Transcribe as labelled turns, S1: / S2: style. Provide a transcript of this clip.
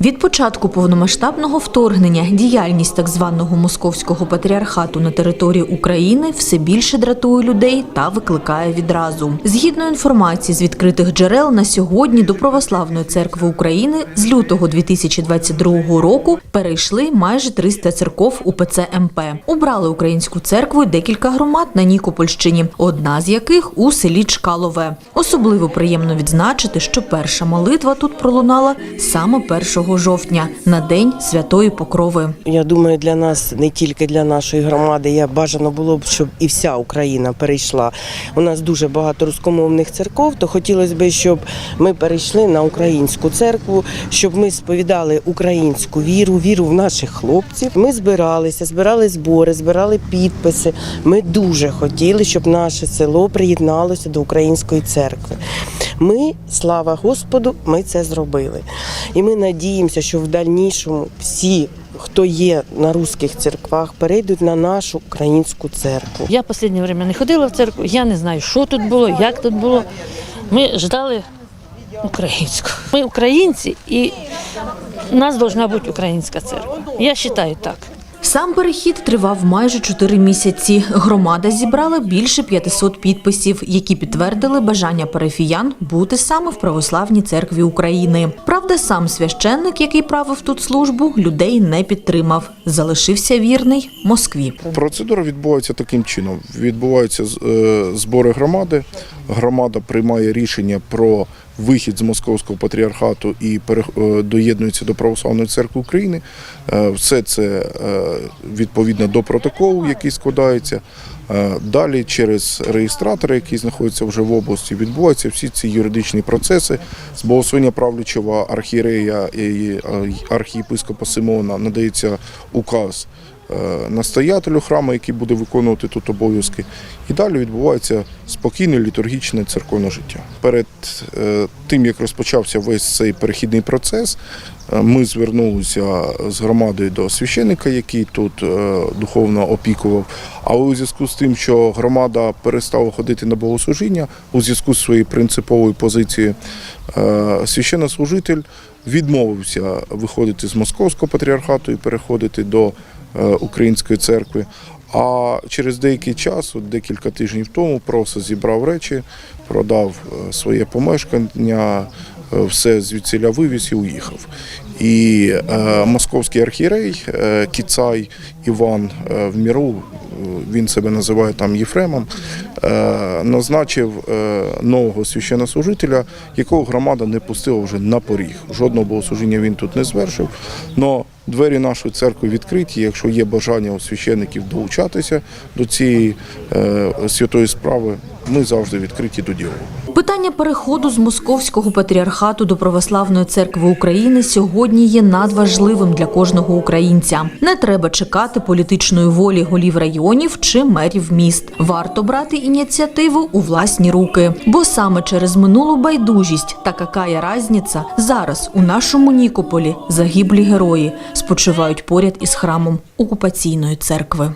S1: Від початку повномасштабного вторгнення діяльність так званого московського патріархату на території України все більше дратує людей та викликає відразу. Згідно інформації з відкритих джерел, на сьогодні до Православної церкви України з лютого 2022 року перейшли майже 300 церков УПЦ МП. Убрали українську церкву декілька громад на Нікопольщині, одна з яких у селі Чкалове. Особливо приємно відзначити, що перша молитва тут пролунала саме 1 жовтня на день Святої Покрови.
S2: Я думаю, для нас не тільки для нашої громади. Я бажано було б, щоб і вся Україна перейшла. У нас дуже багато рускомовних церков, то хотілося б, щоб ми перейшли на українську церкву, щоб ми сповідали українську віру, віру в наших хлопців. Ми збиралися, збирали збори, збирали підписи. Ми дуже хотіли, щоб наше село приєдналося до української церкви. Ми, слава Господу, ми це зробили. І ми надіємося, що в дальнішому всі, хто є на русських церквах, перейдуть на нашу українську церкву.
S3: Я останнє время не ходила в церкву, я не знаю, що тут було, як тут було. Ми ждали українську. Ми українці і у нас повинна бути українська церква. Я вважаю так.
S1: Сам перехід тривав майже чотири місяці. Громада зібрала більше 500 підписів, які підтвердили бажання парафіян бути саме в православній церкві України. Правда, сам священник, який правив тут службу, людей не підтримав. Залишився вірний Москві.
S4: Процедура відбувається таким чином: відбуваються е, збори громади. Громада приймає рішення про вихід з московського патріархату і е, доєднується до Православної церкви України. Е, Все це е, відповідно до протоколу, який складається. Далі через реєстратори, які знаходяться вже в області, відбуваються всі ці юридичні процеси. З благословення правлячого архієрея і архієпископа Симона надається указ настоятелю храму, який буде виконувати тут обов'язки. І далі відбувається спокійне літургічне церковне життя. Перед е, тим, як розпочався весь цей перехідний процес, е, ми звернулися з громадою до священника, який тут е, духовно опікував. Але у зв'язку з тим, що громада перестала ходити на богослужіння, у зв'язку з своєю принциповою позицією, е, священнослужитель відмовився виходити з московського патріархату і переходити до е, української церкви. А через деякий час, от декілька тижнів тому, просто зібрав речі, продав е, своє помешкання, е, все звідсіля вивіз і уїхав. І е, московський архієрей е, Кіцай Іван е, в міру, е, він себе називає там Єфремом, е, назначив е, нового священнослужителя, якого громада не пустила вже на поріг. Жодного богослужіння він тут не звершив. Но двері нашої церкви відкриті. Якщо є бажання у священників долучатися до цієї е, святої справи, ми завжди відкриті до діалогу.
S1: Питання переходу з московського патріархату до православної церкви України сьогодні є надважливим для кожного українця. Не треба чекати політичної волі голів районів чи мерів міст. Варто брати ініціативу у власні руки, бо саме через минулу байдужість та какая разниця зараз у нашому Нікополі загиблі герої спочивають поряд із храмом окупаційної церкви.